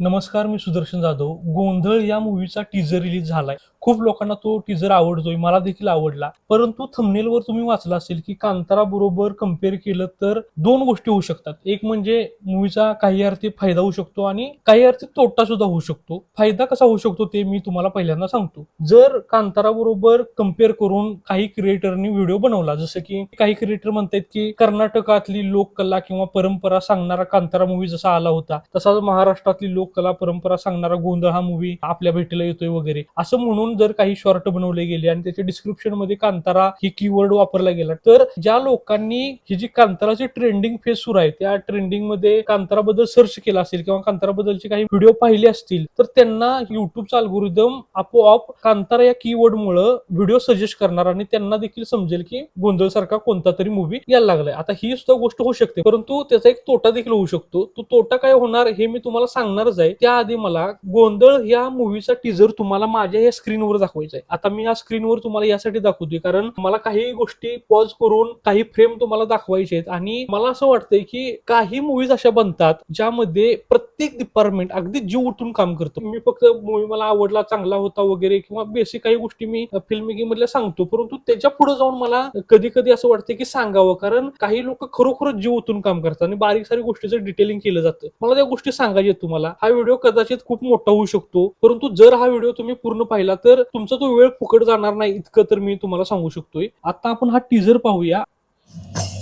नमस्कार मी सुदर्शन जाधव. गोंधळ या मूवीचा टीजर रिलीज झालाय. खूप लोकांना तो टीजर आवडतोय मला देखील आवडला. परंतु थंबनेलवर तुम्ही वाचला असेल की कांतारा बरोबर कंपेअर केलं तर दोन गोष्टी होऊ शकतात. एक म्हणजे मूवीचा काही अर्थी फायदा होऊ शकतो आणि काही अर्थी तोटा सुद्धा होऊ शकतो. फायदा कसा होऊ शकतो ते मी तुम्हाला पहिल्यांदा सांगतो. जर कांतारा बरोबर कंपेअर करून काही क्रिएटरनी व्हिडिओ बनवला जसं की काही क्रिएटर म्हणतात की कर्नाटकातली लोककला किंवा परंपरा सांगणारा कांतारा मूवी जसा आला होता तसाच महाराष्ट्रातली लोक लोककला परंपरा सांगणारा गोंधळ हा मूवी आपल्या भेटीला येतोय वगैरे. असं म्हणून जर काही शॉर्ट बनवले गेले आणि त्याच्या डिस्क्रिप्शनमध्ये कांतारा ही कीवर्ड वापरला गेला तर ज्या लोकांनी ही जी कांताराची ट्रेंडिंग फेज सुरू आहे त्या ट्रेंडिंगमध्ये कांताराबद्दल सर्च केला असेल किंवा कांताराबद्दलचे काही व्हिडिओ पाहिले असतील तर त्यांना युट्यूबचा अल्गोरिदम आपोआप कांतारा या कीवर्ड मुळे व्हिडिओ सजेस्ट करणार आणि त्यांना देखील समजेल की गोंधळ सारखा कोणता तरी मूवी यायला लागलाय. आता ही सुद्धा गोष्ट होऊ शकते परंतु त्याचा एक तोटा देखील होऊ शकतो. तो तोटा काय होणार हे मी तुम्हाला सांगणारच आहे. त्याआधी मला गोंधळ या मूवीचा टीजर तुम्हाला माझ्या या स्क्रीनवर दाखवायचा आहे. आता मी या स्क्रीनवर तुम्हाला यासाठी दाखवतोय कारण मला काही गोष्टी पॉज करून काही फ्रेम तुम्हाला दाखवायचे आहेत. आणि मला असं वाटतंय की काही मूवीज अशा बनतात ज्यामध्ये प्रत्येक डिपार्टमेंट अगदी जीव उठून काम करतो. मी फक्त मूवी मला आवडला चांगला होता वगैरे किंवा बेसिक काही गोष्टी मी फिल्म मेकिंग मधल्या सांगतो. परंतु त्याच्या पुढे जाऊन मला कधी कधी असं वाटतं की सांगावं कारण काही लोक खरोखरच जीव ओतून काम करतात आणि बारीक सारी गोष्टीचं डिटेलिंग केलं जातं. मला त्या गोष्टी सांगायच्या आहेत तुम्हाला. हा व्हिडिओ कदाचित खूप मोठा होऊ शकतो. परंतु जर हा व्हिडिओ तुम्ही पूर्ण पाहिला तर तुमचा तो वेळ फुकट जाणार नाही इतकं तर मी तुम्हाला सांगू शकतोय. आता आपण हा टीझर पाहूया.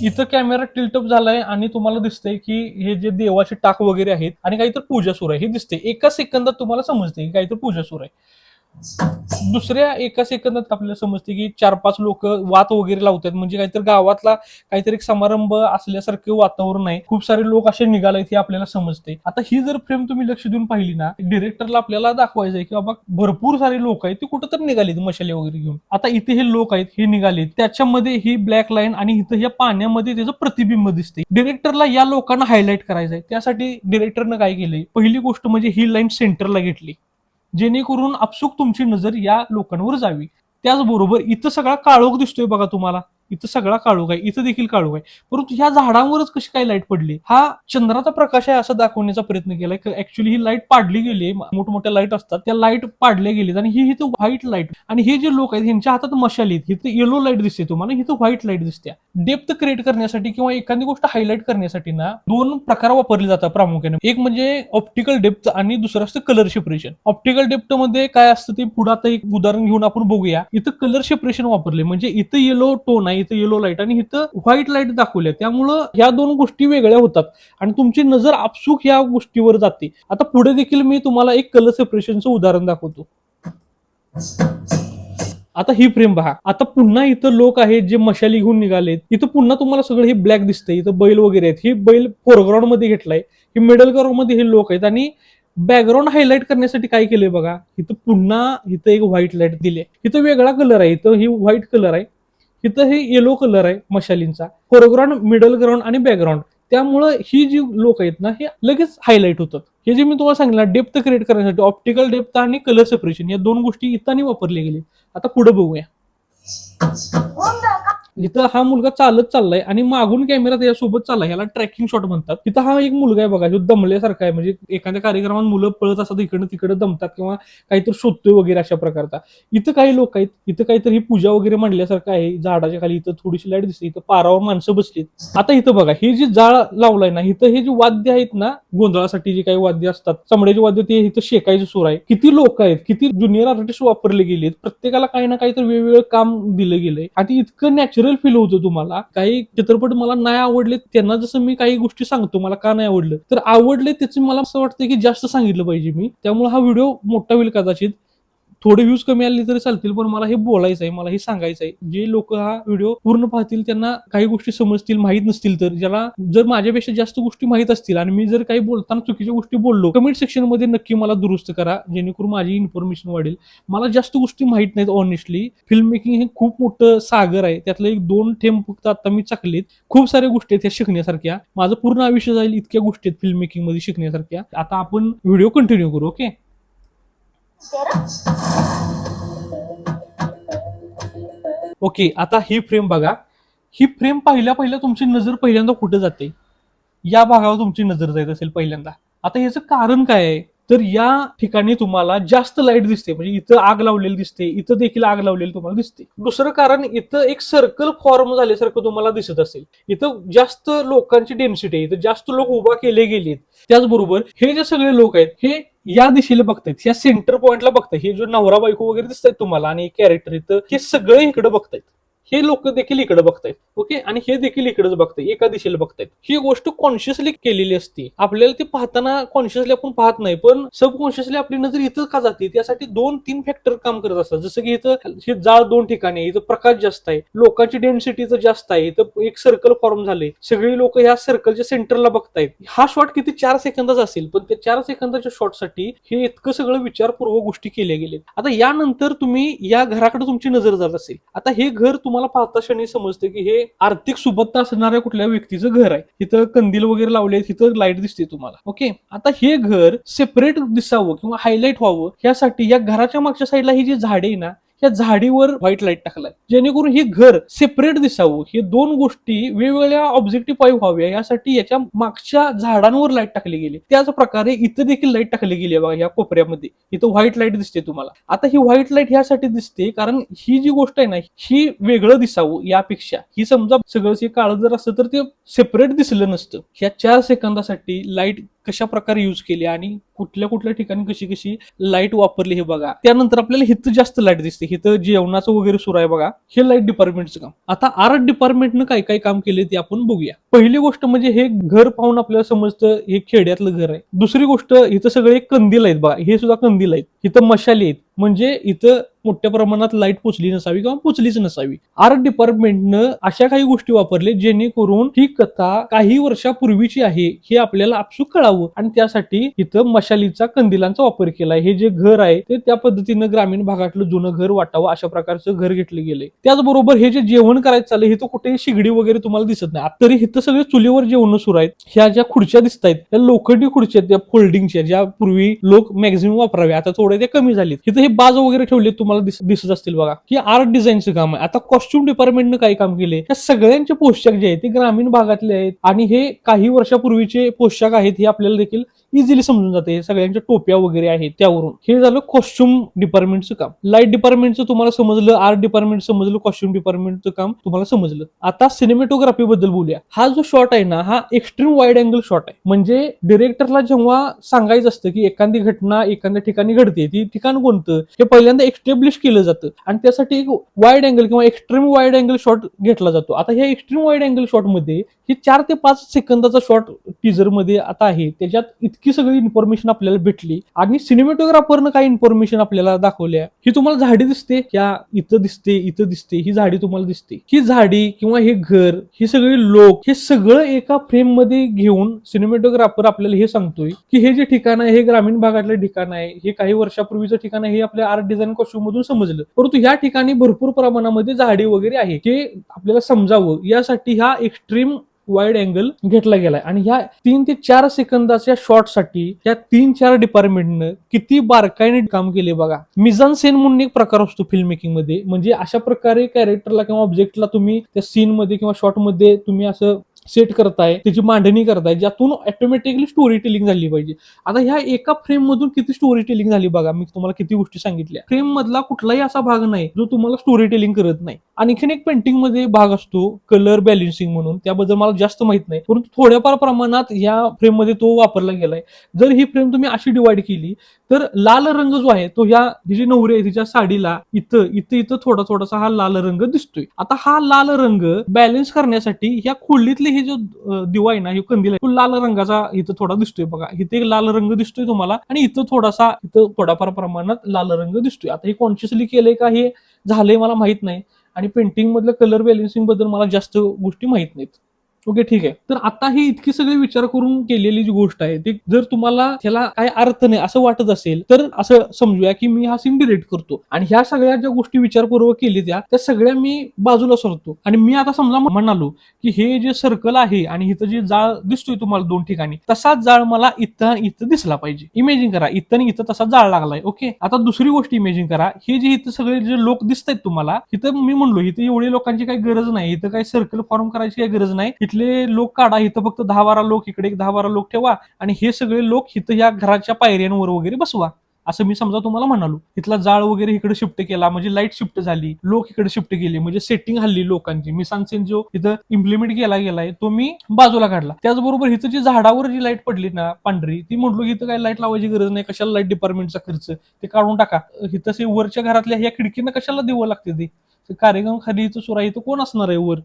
इथं कॅमेरा टिल्टअप झालाय आणि तुम्हाला दिसतंय की हे जे देवाचे टाक वगैरे आहेत आणि काहीतरी पूजा सुरू आहे. हे दिसते एका सेकंदात तुम्हाला समजते की काहीतरी पूजा सुरू आहे. दुसऱ्या एका सेकंदात आपल्याला समजते की चार पाच लोक वात वगैरे लावतात. म्हणजे काहीतरी गावातला काहीतरी समारंभ असल्यासारखं वातावरण आहे. खूप सारे लोक असे निघाले हे आपल्याला समजते. आता ही जर फ्रेम तुम्ही लक्ष देऊन पाहिली ना डिरेक्टरला आपल्याला दाखवायचं आहे की बाबा भरपूर सारे लोक आहेत ते कुठं तर निघालेत मशाले वगैरे घेऊन. आता इथे हे लोक आहेत हे निघालेत त्याच्यामध्ये ही ब्लॅक लाईन आणि इथं या पाण्यामध्ये त्याचं प्रतिबिंब दिसते डिरेक्टरला या लोकांना हायलाईट करायचं आहे त्यासाठी डिरेक्टरनं काय केलंय? पहिली गोष्ट म्हणजे ही लाईन सेंटरला घेतली. जेणेकरून आपसुक तुमची नजर या लोकांवर जावी. त्याचबरोबर इथं सगळा काळोख दिसतोय बघा तुम्हाला. इथं सगळा काळोख आहे इथं देखील काळोख आहे. परंतु ह्या झाडांवरच कशी काय लाइट पडली? हा चंद्राचा प्रकाश आहे असं दाखवण्याचा प्रयत्न केलाय. ऍक्च्युली ही लाइट पाडली गेली मोठमोठ्या लाइट असतात. त्या लाइट पाडल्या गेलीत आणि ही इथं व्हाईट लाइट आणि हे जे लोक आहेत ह्यांच्या हातात मशाल आहेत. इथं येलो लाइट दिसते तुम्हाला इथं व्हाईट लाइट दिसते. डेप्थ क्रिएट करण्यासाठी किंवा एखादी गोष्ट हायलाईट करण्यासाठी ना दोन प्रकार वापरले जातात प्रामुख्याने. एक म्हणजे ऑप्टिकल डेप्थ आणि दुसरं असतं कलर सेपरेशन ऑप्टिकल डेप्थमध्ये काय असतं ते पुढे आता एक उदाहरण घेऊन आपण बघूया. इथं कलर सेपरेशन वापरले. म्हणजे इथं येलो टोन आहे इथं येलो लाइट आणि इथं व्हाईट लाइट दाखवल्या. त्यामुळं ह्या दोन गोष्टी वेगळ्या होतात. आणि तुमची नजर आपसूक या गोष्टीवर जाते. आता पुढे देखील मी तुम्हाला एक कलर सेपरेशनचं उदाहरण दाखवतो. आता ही फ्रेम पहा आता पुन्हा इथं लोक आहेत जे मशाली घेऊन निघालेत. इथं पुन्हा तुम्हाला सगळं हे ब्लॅक दिसतंय. इथं बैल वगैरे आहेत. ही बैल फोरग्राऊंडमध्ये घेतलाय. हे मिडल ग्राउंडमध्ये हे लोक आहेत. आणि बॅकग्राऊंड हायलाईट करण्यासाठी काय केलंय बघा? इथं पुन्हा इथं एक व्हाईट लाइट दिली इथं वेगळा कलर आहे. इथं ही व्हाईट कलर आहे. इथं हे येलो कलर आहे मशालींचा. फोरग्राऊंड मिडल ग्राउंड आणि बॅकग्राऊंड त्यामुळं ही जी लोक आहेत ना हे लगेच हायलाईट होतात हे जे मी तुम्हाला सांगितलं डेप्थ क्रिएट करण्यासाठी ऑप्टिकल डेप्थ आणि कलर सेपरेशन या दोन गोष्टी इथं वापरल्या गेली आता पुढे बघूया. इथं हा मुलगा चालत चाललाय आणि मागून कॅमेरा त्याच्यासोबत चाललाय. ह्याला ट्रॅकिंग शॉट म्हणतात. तिथं हा एक मुलगा आहे बघा जो दमल्यासारखा आहे. म्हणजे एखाद्या कार्यक्रमात मुलं पळत असतात इकडं तिकडं दमतात किंवा काहीतरी शोधतोय वगैरे अशा प्रकारचा. इथं काही लोक आहेत. इथं काहीतरी ही पूजा वगैरे मांडल्यासारखं आहे. झाडाच्या खाली इथं थोडीशी लाइट दिसते. इथं पारावर माणसं बसलीत आता इथं बघा हे जे जाळ लावलाय ना इथं हे जे वाद्य आहेत ना गोंधळासाठी जे काही वाद्य असतात चमड्याचे वाद्य ते इथं शेकायचं सूर आहे. किती लोक आहेत किती ज्युनियर आर्टिस्ट वापरले गेलेत. प्रत्येकाला काही ना काहीतरी वेगवेगळं काम दिलं गेलंय. आणि इतकं नॅचरल फील होतं तुम्हाला. काही चित्रपट मला नाही आवडले त्यांना जसं मी काही गोष्टी सांगतो मला का नाही आवडलं? तर आवडले त्याचं मला असं वाटतं की जास्त सांगितलं पाहिजे मी. त्यामुळे हा व्हिडिओ मोठा होईल कदाचित. थोडे व्ह्यूज कमी आले तरी चालतील पण मला हे बोलायचं आहे मला हे सांगायचं आहे जे लोक हा व्हिडिओ पूर्ण पाहतील त्यांना काही गोष्टी समजतील माहीत नसतील तर. ज्याला जर माझ्यापेक्षा जास्त गोष्टी माहीत असतील आणि मी जर काही बोलताना चुकीच्या गोष्टी बोललो कमेंट सेक्शनमध्ये नक्की मला दुरुस्त करा जेणेकरून माझी इन्फॉर्मेशन वाढेल. मला जास्त गोष्टी माहीत नाहीत ऑनेस्टली फिल्म मेकिंग हे खूप मोठं सागर आहे. त्यातलं एक दोन थेंब फक्त आता मी चकलेत. खूप साऱ्या गोष्टी आहेत ह्या शिकण्यासारख्या. माझं पूर्ण आयुष्य जाईल इतक्या गोष्टी आहेत फिल्म मेकिंगमध्ये शिकण्यासारख्या. आता आपण व्हिडिओ कंटिन्यू करू ओके ओके आता ही फ्रेम बघा. ही फ्रेम पहिल्या पहिल्या तुमची नजर पहिल्यांदा कुठे जाते? या भागावर तुमची नजर जात असेल पहिल्यांदा. आता याचं कारण काय आहे? तर या ठिकाणी तुम्हाला जास्त लाइट दिसते. म्हणजे इथं आग लावलेली दिसते इथं देखील आग लावलेली तुम्हाला दिसते. दुसरं कारण इथं एक सर्कल फॉर्म झाल्यासारखं तुम्हाला दिसत असेल. इथं जास्त लोकांची डेन्सिटी आहे इथं जास्त लोक उभा केले गेलेत. त्याचबरोबर हे जे सगळे लोक आहेत हे या दिशेला बघतायत. या सेंटर पॉइंटला बघतायत. हे जो नवरा बायको वगैरे दिसतायत तुम्हाला आणि कॅरेक्टर इथं हे सगळे इकडे बघतायत. हे लोक देखील इकडे बघतायत ओके? आणि हे देखील इकडेच बघतायत एका दिशेला बघतायत. ही गोष्ट कॉन्शियसली केलेली असते. आपल्याला ती पाहताना कॉन्शियसली आपण पाहत नाही पण सबकॉन्शियसली आपली नजर इथं का जाते? त्यासाठी दोन तीन फॅक्टर काम करत असतात. जसं की इथं हे जाळ दोन ठिकाणी आहे, इथं प्रकाश जास्त आहे लोकांची डेन्सिटी इथं जास्त आहे इथं एक सर्कल फॉर्म झाले सगळी लोक ह्या सर्कलच्या सेंटरला बघतायत. हा शॉट किती? चार सेकंदाचा असेल पण त्या चार सेकंदाच्या शॉटसाठी हे इतकं सगळं विचारपूर्वक गोष्टी केल्या गेले आता यानंतर तुम्ही या घराकडे तुमची नजर जात असेल. आता हे घर तुम्हाला पाहता क्षणी समजते की हे आर्थिक सुबत्ता असणाऱ्या कुठल्या व्यक्तीचं घर आहे. इथं कंदील वगैरे लावले तिथं लाइट दिसते तुम्हाला. ओके आता हे घर सेपरेट दिसावं किंवा हायलाईट व्हावं यासाठी या घराच्या मागच्या साईडला ही जी झाडे आहे ना या झाडीवर व्हाईट लाइट टाकलाय. जेणेकरून हे घर सेपरेट दिसावं. हे दोन गोष्टी वेगवेगळ्या ऑब्जेक्टिव्ह पाईप व्हाव्या. यासाठी याच्या मागच्या झाडांवर लाइट टाकली गेली. त्याच प्रकारे इथं देखील लाइट टाकली गेली आहे बघा या कोपऱ्यामध्ये. इथं व्हाईट लाइट दिसते तुम्हाला. आता ही व्हाईट लाइट ह्यासाठी दिसते कारण ही जी गोष्ट आहे ना ही वेगळं दिसावं यापेक्षा. ही समजा सगळं काळं जर असतं तर ते सेपरेट दिसलं नसतं. ह्या चार सेकंदासाठी लाइट कशा प्रकारे युज केली आणि कुठल्या कुठल्या ठिकाणी कशी कशी लाइट वापरली हे बघा. त्यानंतर आपल्याला हिथं जास्त लाइट दिसते. हिथं जेवणाचं वगैरे सुरू आहे बघा. हे लाइट डिपार्टमेंटचं काम. आता आर्ट डिपार्टमेंटनं काय काय काम केले ते आपण बघूया. पहिली गोष्ट म्हणजे हे घर पाहून आपल्याला समजतं हे खेड्यातलं घर आहे. दुसरी गोष्ट इथं सगळे कंदील आहेत बघा. हे सुद्धा कंदील आहेत. इथं मशाली आहेत. म्हणजे इथं मोठ्या प्रमाणात लाइट पोचली नसावी किंवा पोचलीच नसावी. आर्ट डिपार्टमेंटनं अशा काही गोष्टी वापरले जेणेकरून ही कथा काही वर्षापूर्वीची आहे हे आपल्याला आपसूक कळावं. आणि त्यासाठी इथं मशालीचा कंदिलांचा वापर केलाय. हे जे घर आहे ते त्या पद्धतीनं ग्रामीण भागातलं जुनं घर वाटावं अशा प्रकारचं घर घेतलं गेलंय. त्याचबरोबर हे जे जेवण करायचं चाललंय हे तर कुठेही शिगडी वगैरे तुम्हाला दिसत नाही. तरी इथं सगळे चुलीवर जेवण सुरू आहेत. ह्या ज्या खुर्च्या दिसत आहेत त्या लोखंडी खुर्च्या आहेत त्या फोल्डिंगच्या ज्या पूर्वी लोक मॅक्झिमम वापरावे. आता थोडे ते कमी झालेत. इथं हे बाज वगैरे ठेवले तुम्हाला दिस- दिसत असतील बघा. की आर्ट डिझाईनचं काम आहे. आता कॉस्ट्युम डिपार्टमेंटनं काही काम केले या सगळ्यांचे पोशाख जे आहेत ते ग्रामीण भागातले आहेत. आणि हे काही वर्षापूर्वीचे पोशाख आहेत हे आपल्याला देखील इझिली समजून जाते. सगळ्यांच्या टोप्या वगैरे आहेत त्यावरून. हे झालं कॉस्ट्युम डिपार्टमेंटचं काम. लाइट डिपार्टमेंटचं तुम्हाला समजलं आर्ट डिपार्टमेंट समजलं कॉस्ट्युम डिपार्टमेंटचं काम तुम्हाला समजलं. आता सिनेमॅटोग्राफी बद्दल बोलूया. हा जो शॉट आहे ना हा एक्स्ट्रीम वाईड अँगल शॉट आहे. म्हणजे डिरेक्टरला जेव्हा सांगायचं असतं की एखादी घटना एखाद्या ठिकाणी घडते ती ठिकाण कोणतं हे पहिल्यांदा एक्स्टॅब्लिश केलं जातं. आणि त्यासाठी एक वाईड अँगल किंवा एक्स्ट्रीम वाईड अँगल शॉट घेतला जातो. आता ह्या एक्स्ट्रीम वाईड अँगल शॉटमध्ये हे चार ते पाच सेकंदाचा शॉट टीजरमध्ये आता आहे. त्याच्यात इतकी सगळी इन्फॉर्मेशन आपल्याला भेटली. आणि सिनेमॅटोग्राफरनं काही इन्फॉर्मेशन आपल्याला दाखवल्या. ही तुम्हाला झाडी दिसते? या इथं दिसते इथं दिसते ही झाडी तुम्हाला दिसते. ही झाडी किंवा हे घर हे सगळे लोक हे सगळं एका फ्रेममध्ये घेऊन सिनेमॅटोग्राफर आपल्याला हे सांगतोय की हे जे ठिकाण आहे हे ग्रामीण भागातलं ठिकाण आहे हे काही वर्षापूर्वीचं ठिकाण आहे हे आपल्या आर्ट डिझाईन कॉस्ट्यूम मधून समजलं. परंतु ह्या ठिकाणी भरपूर प्रमाणामध्ये झाडी वगैरे आहे. हे आपल्याला समजावं. यासाठी हा एक्स्ट्रीम वाईड अँगल घेतला गेलाय. आणि ह्या तीन ते चार सेकंदाच्या शॉटसाठी या तीन चार डिपार्टमेंटनं किती बारकाईने काम केले बघा. मिझान सेन म्हणून एक प्रकार असतो फिल्म मेकिंगमध्ये. म्हणजे अशा प्रकारे कॅरेक्टरला किंवा ऑब्जेक्टला तुम्ही त्या सीन मध्ये किंवा शॉटमध्ये तुम्ही असं सेट करताय त्याची मांडणी करताय ज्यातून ऑटोमॅटिकली स्टोरी टेलिंग झाली पाहिजे. आता ह्या एका फ्रेम मधून किती स्टोरी टेलिंग झाली बघा मी तुम्हाला किती गोष्टी सांगितल्या. फ्रेम मधला कुठलाही असा भाग नाही जो तुम्हाला स्टोरी टेलिंग करत नाही. आणखीन एक पेंटिंगमध्ये भाग असतो कलर बॅलेन्सिंग म्हणून. त्याबद्दल मला जास्त माहीत नाही परंतु थोड्याफार प्रमाणात या फ्रेममध्ये तो वापरला गेलाय. जर ही फ्रेम तुम्ही अशी डिवाइड केली तर लाल रंग जो आहे तो ह्या जी नवरी आहे तिच्या साडीला इथं इथं इथं थोडा थोडासा हा लाल रंग दिसतोय. आता हा लाल रंग बॅलन्स करण्यासाठी ह्या खोलीतले हे जो दिवा आहे ना हे कंदील आहे तो लाल रंगाचा इथं थोडा दिसतोय बघा. इथे एक लाल रंग दिसतोय तुम्हाला आणि इथं थोडासा इथं थोडाफार प्रमाणात लाल रंग दिसतोय. आता हे कॉन्शियसली केलंय का हे झालंय मला माहीत नाही आणि पेंटिंग मधलं कलर बॅलन्सिंगबद्दल मला जास्त गोष्टी माहीत नाहीत. ओके ठीक आहे. तर आता ही इतकी सगळी विचार करून केलेली जी गोष्ट आहे ती जर तुम्हाला त्याला काय अर्थ नाही असं वाटत असेल तर असं समजूया की मी हा सीन डिलीट करतो. आणि ह्या सगळ्या ज्या गोष्टी विचारपूर्वक केली त्या त्या सगळ्या मी बाजूला सरतो. आणि मी आता समजा म्हणालो की हे जे सर्कल आहे आणि इथं जे जाळ दिसतोय तुम्हाला दोन ठिकाणी तसाच जाळ मला इथं इथं दिसला पाहिजे. इमेजिन करा इथं आणि इथं तसा जाळ लागलाय ओके? आता दुसरी गोष्ट इमेजिन करा हे जे इथं सगळे जे लोक दिसत आहेत तुम्हाला इथं मी म्हणलो इथं एवढे लोकांची काही गरज नाही इथं काही सर्कल फॉर्म करायची काही गरज नाही इथले लोक काढा इथं फक्त दहा बारा लोक इकडे दहा बारा लोक ठेवा आणि हे सगळे लोक इथं या घराच्या पायऱ्यांवर वगैरे बसवा असं मी समजा तुम्हाला म्हणालो. इथला जाळ वगैरे इकडे शिफ्ट केला म्हणजे लाइट शिफ्ट झाली लोक इकडे शिफ्ट केले म्हणजे सेटिंग हल्ली लोकांची. मिसानसेन जो इथं इम्प्लिमेंट केला गेलाय तो मी बाजूला काढला. त्याचबरोबर इथं जी झाडावर जी लाइट पडली ना पांढरी ती म्हटलो की इथं काय लाइट लावायची गरज नाही कशाला लाइट डिपार्टमेंटचा खर्च? ते काढून टाका. इथं वरच्या घरातल्या ह्या खिडकीनं कशाला दिवं लागते ते ते? कार्यक्रम खाली इथं सुरा इथं कोण असणार आहे वर?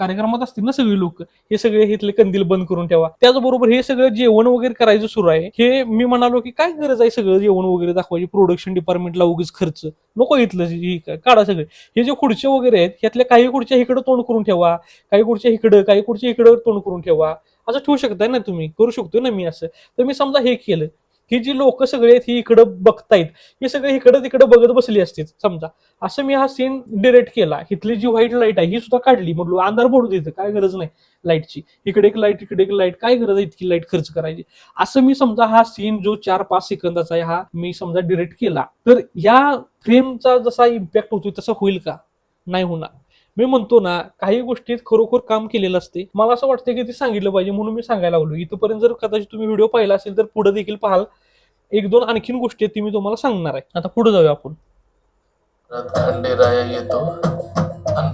कार्यक्रमात असतील ना सगळी लोक हे सगळे इथले कंदील बंद करून ठेवा. त्याचबरोबर हे सगळं जेवण वगैरे करायचं सुरू आहे हे मी म्हणालो की काय गरज आहे सगळं जेवण वगैरे दाखवायची? प्रोडक्शन डिपार्टमेंटला उगीच खर्च. नको इथलं काढा सगळे. हे जे खुर्च्या वगैरे आहेत यातल्या काही खुर्च्या इकडे तोंड करून ठेवा काही खुर्च्या इकडं काही खुर्च्या इकडं तोंड करून ठेवा. असं ठेवू शकताय ना तुम्ही? करू शकतो ना मी असं? तर मी समजा हे केलं ही जी लोक सगळे आहेत ही इकडं बघतायत हे सगळे इकडं तिकडं बघत बसली असतील समजा. असं मी हा सीन डिरेक्ट केला. इथली जी व्हाईट लाइट आहे ही सुद्धा काढली. म्हणलो अंधार पडू देतं काय गरज नाही लाईटची इकडे एक लाइट इकडे एक लाइट काय गरज आहे इतकी लाइट खर्च करायची? असं मी समजा हा सीन जो चार पाच सेकंदाचा आहे हा मी समजा डिरेक्ट केला. तर या फ्रेमचा जसा इम्पॅक्ट होतोय तसा होईल का? नाही होणार. मी म्हणतो ना काही गोष्टीत खरोखर काम केलेलं असते. मला असं वाटतं की ते सांगितलं पाहिजे म्हणून मी सांगायला लागलो. इथपर्यंत जर कदाचित तुम्ही व्हिडिओ पाहिला असेल तर पुढे देखील पाहाल. एक दोन आणखीन गोष्टी आहेत ती मी तुम्हाला सांगणार आहे. आता पुढे जाऊया आपण. येतो.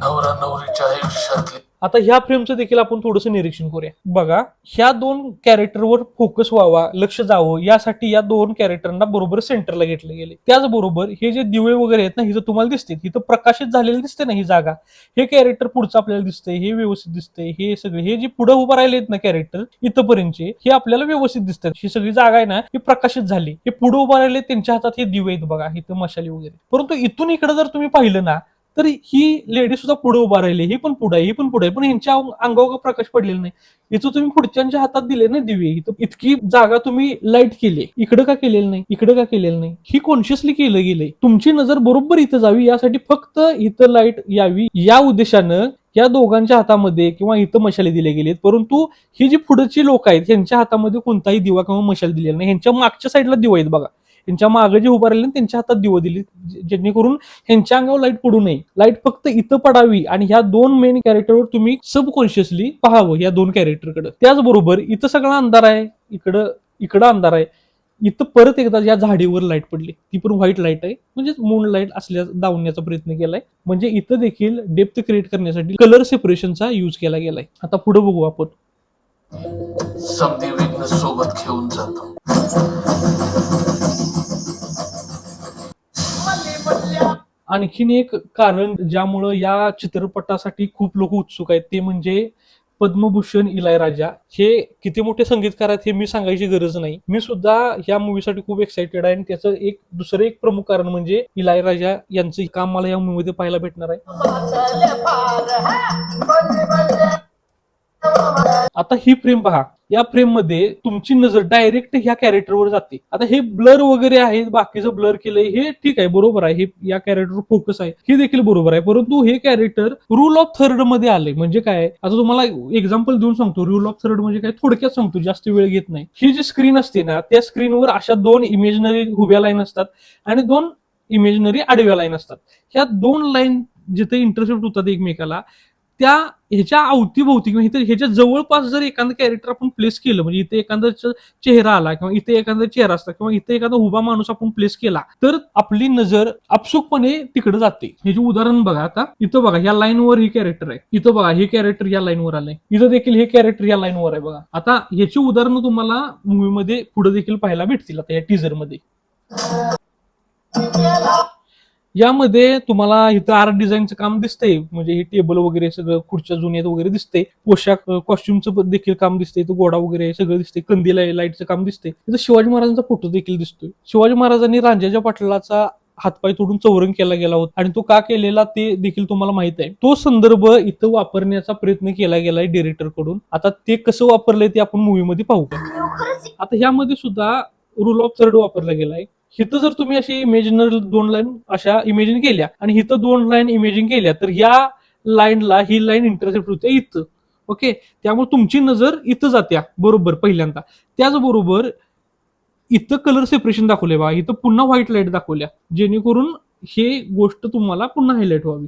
नवरा नवरीच्या आयुष्यातली आता ह्या फ्रेमचं देखील आपण थोडंसं निरीक्षण करूया. बघा ह्या दोन कॅरेक्टरवर फोकस व्हावा लक्ष जावं यासाठी या दोन कॅरेक्टरना बरोबर सेंटरला घेतले गेले. त्याचबरोबर हे जे दिवे वगैरे आहेत ना हिथं तुम्हाला दिसते हिथं प्रकाशित झालेलं दिसते ना ही जागा. हे कॅरेक्टर पुढचं आपल्याला दिसतंय हे व्यवस्थित दिसतंय हे सगळे हे जे पुढे उभं राहिले आहेत ना कॅरेक्टर इथंपर्यंतचे हे आपल्याला व्यवस्थित दिसतात. ही सगळी जागा आहे ना ही प्रकाशित झाली. हे पुढे उभं राहिले त्यांच्या हातात हे दिवे आहेत बघा इथं मशाली वगैरे. परंतु इथून इकडे जर तुम्ही पाहिलं ना तर ही लेडी सुद्धा पुढे उभा राहिली ही पण पुढे आहे ही पण पुढे पण यांच्या अंगावर प्रकाश पडलेला नाही. इथं तुम्ही पुढच्यांच्या हातात दिले ना दिवे इतकी जागा तुम्ही लाइट केली. इकडं का केलेलं नाही इकडं का केलेलं नाही? ही कॉन्शियसली केलं गेलंय. तुमची नजर बरोबर इथं जावी यासाठी फक्त इथं लाइट यावी या उद्देशानं या दोघांच्या हातामध्ये किंवा इथं मशाले दिले गेलेत परंतु ही जी पुढची लोक आहेत यांच्या हातामध्ये कोणताही दिवा किंवा मशाल दिलेला नाही. यांच्या मागच्या साईडला दिवा आहेत बघा. त्यांच्या मागे जे उभा राहिले त्यांच्या हातात दिवं दिली. जेणेकरून ह्यांच्या अंगावर लाइट पडू नये. लाइट फक्त इथं पडावी आणि ह्या दोन मेन कॅरेक्टरवर तुम्ही सबकॉन्शियसली पाहावं या दोन कॅरेक्टरकडे त्याचबरोबर इथं सगळा अंधार आहे. इकडं इकडं अंधार आहे. इथं परत एकदा या झाडीवर लाइट पडली ती पण व्हाईट लाइट आहे. म्हणजे मून लाइट असल्या दावण्याचा प्रयत्न केलाय. म्हणजे इथं देखील डेप्थ क्रिएट करण्यासाठी कलर सेपरेशनचा यूज केला गेलाय. आता पुढे बघू आपण. सोबत घेऊन जातो. आणखीन एक कारण ज्यामुळं या चित्रपटासाठी खूप लोक उत्सुक आहेत ते म्हणजे पद्मभूषण इलायराजा हे किती मोठे संगीतकार आहेत हे मी सांगायची गरज नाही. मी सुद्धा या मूवीसाठी खूप एक्साइटेड आहे आणि त्याचं एक दुसरं एक प्रमुख कारण म्हणजे इलायराजा यांचं काम मला या मूवीमध्ये पाहायला भेटणार आहे. आता ही फ्रेम पहा. या फ्रेममध्ये तुमची नजर डायरेक्ट ह्या कॅरेक्टरवर जाते. आता हे ब्लर वगैरे आहे बाकीचं ब्लर केलंय हे ठीक आहे बरोबर आहे. हे या कॅरेक्टरवर फोकस आहे. हे देखील बरोबर आहे. परंतु हे कॅरेक्टर रूल ऑफ थर्डमध्ये आले. म्हणजे काय? आता तुम्हाला एक्झाम्पल देऊन सांगतो. रूल ऑफ थर्ड म्हणजे काय? थोडक्यात सांगतो. जास्त वेळ घेत नाही. ही जी स्क्रीन असते ना त्या स्क्रीनवर अशा दोन इमेजनरी उभ्या लाईन असतात आणि दोन इमेजनरी आडव्या लाईन असतात. ह्या दोन लाईन जिथे इंटरसेप्ट होतात एकमेकाला त्या ह्याच्या अवतीभोवती किंवा इथे ह्याच्या जवळपास जर एखादं कॅरेक्टर आपण प्लेस केलं म्हणजे इथे एखादा चेहरा आला किंवा इथे एखादा चेहरा असला किंवा इथे एखादा उभा माणूस आपण प्लेस केला तर आपली नजर आपसुकपणे तिकडे जाते. ह्याचे उदाहरण बघा आता इथं बघा या लाईनवर हे कॅरेक्टर आहे. इथं बघा हे कॅरेक्टर या लाईनवर आलंय. इथं देखील हे कॅरेक्टर या लाईनवर आहे बघा. आता ह्याची उदाहरणं तुम्हाला मूवीमध्ये पुढे देखील पाहायला भेटतील आता या टीजरमध्ये. यामध्ये तुम्हाला इथं आर्ट डिझाईनचं काम दिसतंय. म्हणजे हे टेबल वगैरे सगळं खुर्च्या जुन्यात वगैरे दिसतंय. पोशाख कॉस्ट्युमचं देखील काम दिसतंय. इथं गोडा वगैरे सगळं दिसतंय. कंदील लाईटचं काम दिसतंय. इथं शिवाजी महाराजांचा फोटो देखील दिसतोय. शिवाजी महाराजांनी रांजाच्या पाटलाचा हातपाय तोडून चौरंग केला गेला होता. आणि तो का केलेला ते देखील तुम्हाला माहीत आहे. तो संदर्भ इथं वापरण्याचा प्रयत्न केला गेलाय डिरेक्टरकडून. आता ते कसं वापरलंय ते आपण मूवीमध्ये पाहू का? आता ह्यामध्ये सुद्धा रूल ऑफ थर्ड वापरला गेलाय. हिथं जर तुम्ही अशी इमेजिनर दोन लाईन अशा इमेजिन केल्या आणि इथं दोन लाईन इमेजिन केल्या तर या लाईनला ही लाईन इंटरसेप्ट होते इथं. ओके त्यामुळे तुमची नजर इथं जात्या बरोबर पहिल्यांदा. त्याचबरोबर इथं कलर सेपरेशन दाखवले बा इथं पुन्हा व्हाईट लाइट दाखवल्या. जेणेकरून हे गोष्ट तुम्हाला पुन्हा हायलाईट व्हावी.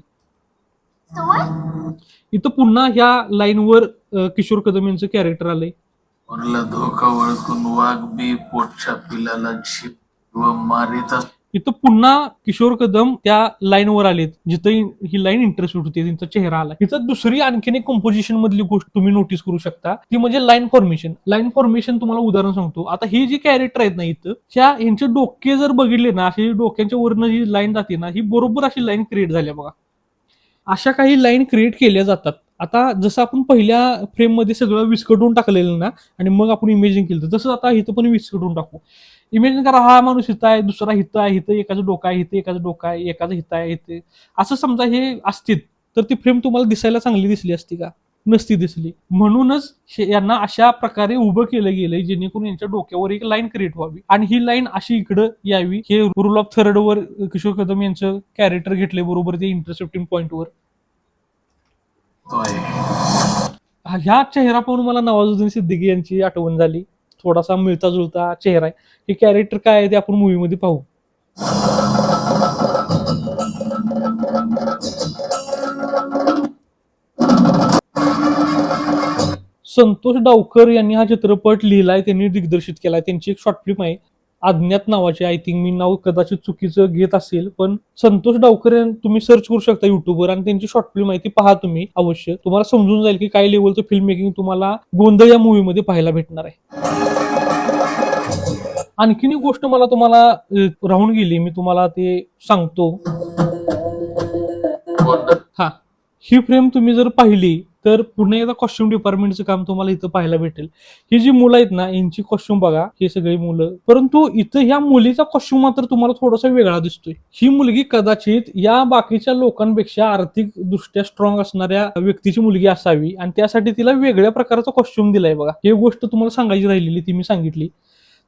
इथं पुन्हा ह्या लाईनवर वर किशोर कदम यांचं कॅरेक्टर आलंय. धोका ओळखून वाघ बी पोटच्या पिलाला झिप इथं पुन्हा किशोर कदम त्या लाईन वर आलेत जिथं ही लाईन इंटरेस्ट होती त्यांचा चेहरा आला. इथं दुसरी आणखीन एक कॉम्पोजिशन मधली गोष्ट तुम्ही नोटीस करू शकता ती म्हणजे लाईन फॉर्मेशन लाईन फॉर्मेशन तुम्हाला उदाहरण सांगतो. आता ही जी कॅरेक्टर आहेत ना इथं त्या यांचे डोके जर बघितले ना अशी डोक्यांच्या वरनं जी लाईन जाते ना ही बरोबर अशी लाईन क्रिएट झाल्या बघा. अशा काही लाईन क्रिएट केल्या जातात. आता जसं आपण पहिल्या फ्रेममध्ये सगळं विस्कटून टाकलेलं ना आणि मग आपण इमेजिंग केलं तसंच आता इथं पण विस्कटून टाकू. इमेजिन करा हा माणूस हित आहे दुसरा हित आहे हिथं एकाचं डोकं आहे हिथं एकाचं डोकं आहे एकाचं हित आहे इथे असं समजा हे असतील तर ती फ्रेम तुम्हाला दिसायला चांगली दिसली असती का? नसती दिसली. म्हणूनच यांना अशा प्रकारे उभं केलं गेलंय जेणेकरून यांच्या डोक्यावर एक लाईन क्रिएट व्हावी. आणि ही लाईन अशी इकडं यावी. हे रूल ऑफ थर्ड वर किशोर कदम यांचं कॅरेक्टर घेतले बरोबर ते इंटरसेप्टिंग पॉईंटवर तो आहे ह्या चेहरा पाहून मला नवाजुद्दीन सिद्दीकी यांची आठवण झाली. थोडासा मिळता जुळता चेहरा आहे. हे कॅरेक्टर काय आहे ते आपण मूवीमध्ये पाहू. संतोष डावकर यांनी हा चित्रपट लिहिलाय त्यांनी दिग्दर्शित केलाय. त्यांची एक शॉर्ट फिल्म आहे. अज्ञात नावाची आय थिंक मी नाव कदाचित चुकीचं घेत असेल पण संतोष डावकर तुम्ही सर्च करू शकता युट्यूबवर आणि त्यांची शॉर्ट फिल्म आहे ती पहा तुम्ही अवश्य. तुम्हाला समजून जाईल की काय लेवलचं फिल्म मेकिंग तुम्हाला गोंधळ या मूवी मध्ये पाहायला भेटणार आहे. आणखीन एक गोष्ट मला तुम्हाला राहून गेली मी तुम्हाला ते सांगतो. हा. ही फ्रेम तुम्ही जर पाहिली तर पुन्हा एकदा कॉस्ट्युम डिपार्टमेंटचं काम तुम्हाला इथं पाहायला भेटेल. ही जी मुलं आहेत ना यांची कॉस्ट्युम बघा ही सगळी मुलं. परंतु इथं ह्या मुलीचा कॉस्ट्युम मात्र तुम्हाला थोडासा वेगळा दिसतोय. ही मुलगी कदाचित या बाकीच्या लोकांपेक्षा आर्थिक दृष्ट्या स्ट्रॉंग असणाऱ्या व्यक्तीची मुलगी असावी आणि त्यासाठी तिला वेगळ्या प्रकारचा कॉस्ट्युम दिलाय बघा. ही गोष्ट तुम्हाला सांगायची राहिलेली ती मी सांगितली.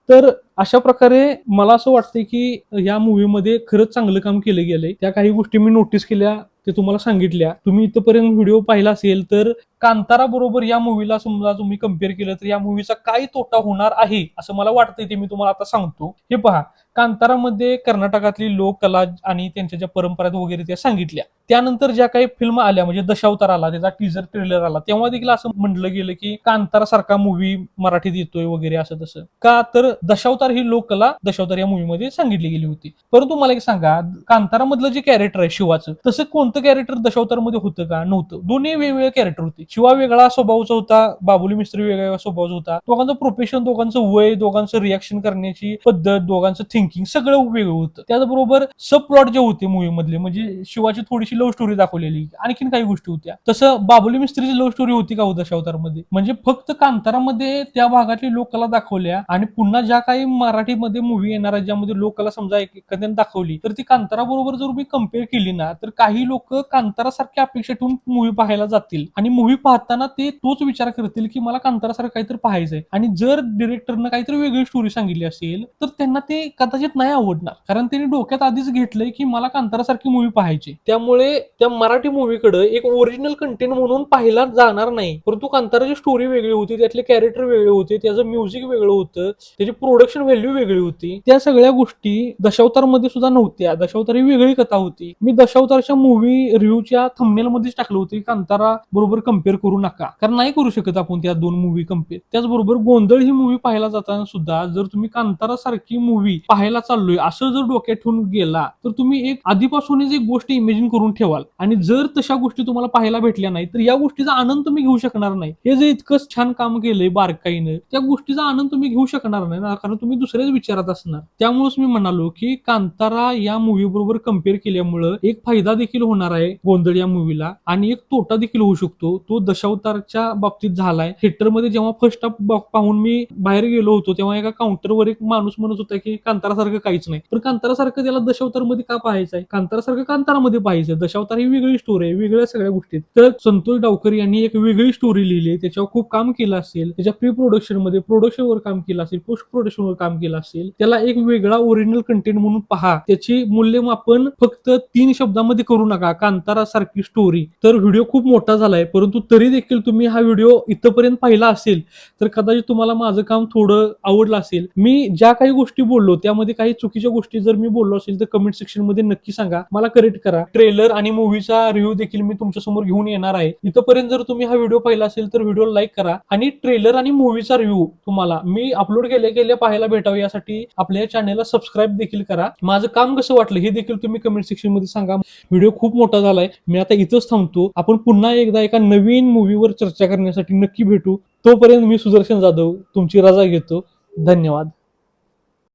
तर अशा प्रकारे मला असं वाटतंय की या मूवीमध्ये खरंच चांगलं काम केलं गेलंय. त्या काही गोष्टी मी नोटीस केल्या ते तुम्हाला सांगितल्या. तुम्ही इथपर्यंत व्हिडिओ पाहिला असेल तर कांतारा बरोबर या मूवीला समजा तुम्ही कंपेअर केलं तर या मूवीचा काय तोटा होणार आहे असं मला वाटतंय ते मी तुम्हाला आता सांगतो. हे पहा कांतारामध्ये कर्नाटकातली लोककला आणि त्यांच्या ज्या परंपरा वगैरे त्या सांगितल्या. त्यानंतर ज्या काही फिल्म आल्या म्हणजे दशावतार आला त्याचा टीजर ट्रेलर आला तेव्हा देखील असं म्हटलं गेलं की कांतारा सारखा मूवी मराठीत येतोय वगैरे असं तसं. का तर दशावतार ही लोककला दशावतार या मूवीमध्ये सांगितली गेली होती. परंतु मला एक सांगा कांतारामधलं जे कॅरेक्टर आहे शिवाचं तसं कोणतं कॅरेक्टर दशावतारमध्ये होतं का नव्हतं? दोन्ही वेगवेगळे कॅरेक्टर होते. शिवा वेगळा स्वभावचा होता बाबुली मिस्त्री वेगळ्या स्वभावचा होता. दोघांचं प्रोफेशन दोघांचं वय दोघांचं रिॲक्शन करण्याची पद्धत दोघांचं थिंकिंग सगळं वेगळं होतं. त्याचबरोबर सब प्लॉट जे होते मूवी मधले म्हणजे शिवाची थोडीशी लव्ह स्टोरी दाखवलेली आणखीन काही गोष्टी होत्या. तसं बाबुली मिस्त्रीची लव्ह स्टोरी होती का दशावतारमध्ये म्हणजे फक्त कांतारामध्ये त्या भागातली लोककला दाखवल्या आणि पुन्हा ज्या काही मराठीमध्ये मूवी येणार आहे ज्यामध्ये लोककला समजा एक- एखाद्याने दाखवली तर ती कांतारा बरोबर जर मी कंपेअर केली ना तर काही लोक कांतारासारख्या अपेक्षा ठेवून मूवी पाहायला जातील. आणि मूवी पाहताना ते तोच विचार करतील की मला कांतारासारखं काहीतरी पाहायचंय. आणि जर डिरेक्टरनं काहीतरी वेगळी स्टोरी सांगितली असेल तर त्यांना ते कदाचित नाही आवडणार. कारण त्यांनी डोक्यात आधीच घेतलंय की मला कांतारासारखी मूवी पाहायची. त्यामुळे त्या मराठी मूवीकडे एक ओरिजिनल कंटेंट म्हणून पाहिला जाणार नाही. परंतु कांताराची स्टोरी वेगळी होती त्यातले कॅरेक्टर वेगळे होते त्याचं म्युझिक वेगळं होतं त्याची प्रोडक्शन व्हॅल्यू वेगळी होती. त्या सगळ्या गोष्टी दशावतारमध्ये सुद्धा नव्हत्या. दशावतार ही वेगळी कथा होती. मी दशावतारच्या मूवी रिव्ह्यूच्या थंबनेल मध्येच टाकलं होती कांतारा बरोबर कंपेअर करू नका. कारण नाही करू शकत आपण त्या दोन मूवी कंपेअर त्याचबरोबर गोंधळ ही मूवी पाहायला जाताना सुद्धा जर तुम्ही कांतारा सारखी मूवी पाहायला चाललोय असं जर डोक्यात ठेवून गेला तर तुम्ही एक आधीपासूनच एक गोष्ट इमेजिन करून ठेवाल. आणि जर तशा गोष्टी तुम्हाला पाहायला भेटल्या नाही तर या गोष्टीचा आनंद तुम्ही घेऊ शकणार नाही. हे जे इतकं छान काम केलंय बारकाईनं त्या गोष्टीचा आनंद तुम्ही घेऊ शकणार नाही ना कारण तुम्ही दुसऱ्याच विचारात असणार. त्यामुळेच मी म्हणालो की कांतारा या मूवी बरोबर कंपेअर केल्यामुळं एक फायदा देखील होणार आहे गोंधळ या मूवीला आणि एक तोटा देखील होऊ शकतो. तो दशावतारच्या बाबतीत झालाय. थिएटरमध्ये जेव्हा फर्स्ट हाफ पाहून मी बाहेर गेलो होतो तेव्हा एका काउंटरवर एक माणूस म्हणत होता की कांतारासारखं काहीच नाही. पण कांतारासारखं त्याला दशावतारमध्ये का पाहायचं आहे? कांतारासारखं कांतारामध्ये पाहायचं दशावतार ही वेगळी स्टोरी आहे वेगळ्या सगळ्या गोष्टी तर संतोष डावकर यांनी एक वेगळी स्टोरी लिहिली आहे. त्याच्यावर खूप काम केलं असेल. त्याच्या प्री प्रोडक्शनमध्ये प्रोडक्शनवर काम केलं असेल पोस्ट प्रोडक्शन वर काम केलं असेल. त्याला एक वेगळा ओरिजिनल कंटेंट म्हणून पहा. त्याची मूल्यमापन फक्त तीन शब्दामध्ये करू नका. कांतारा सारखी स्टोरी तर व्हिडिओ खूप मोठा झालाय परंतु तरी देखील तुम्ही हा व्हिडिओ इथपर्यंत पाहिला असेल तर कदाचित तुम्हाला माझं काम थोडं आवडलं असेल. मी ज्या काही गोष्टी बोललो त्यामध्ये काही चुकीच्या गोष्टी जर मी बोललो असेल तर कमेंट सेक्शनमध्ये नक्की सांगा. मला करेक्ट करा. ट्रेलर आणि मूवीचा रिव्ह्यू देखील मी तुमच्यासमोर घेऊन येणार आहे. इथपर्यंत जर तुम्ही हा व्हिडिओ पाहिला असेल तर व्हिडिओ लाईक करा. आणि ट्रेलर आणि मूवीचा रिव्ह्यू तुम्हाला मी अपलोड केल्या गेले पाहायला भेटावं यासाठी आपल्या चॅनलला सबस्क्राईब देखील करा. माझं काम कसं वाटलं हे देखील तुम्ही कमेंट सेक्शनमध्ये सांगा. व्हिडिओ खूप मोठा झालाय. मी आता इथंच थांबतो. आपण पुन्हा एकदा एका नवीन नवीन मूवीवर चर्चा करण्यासाठी नक्की भेटू. तोपर्यंत मी सुदर्शन जाधव तुमची रजा घेतो. धन्यवाद.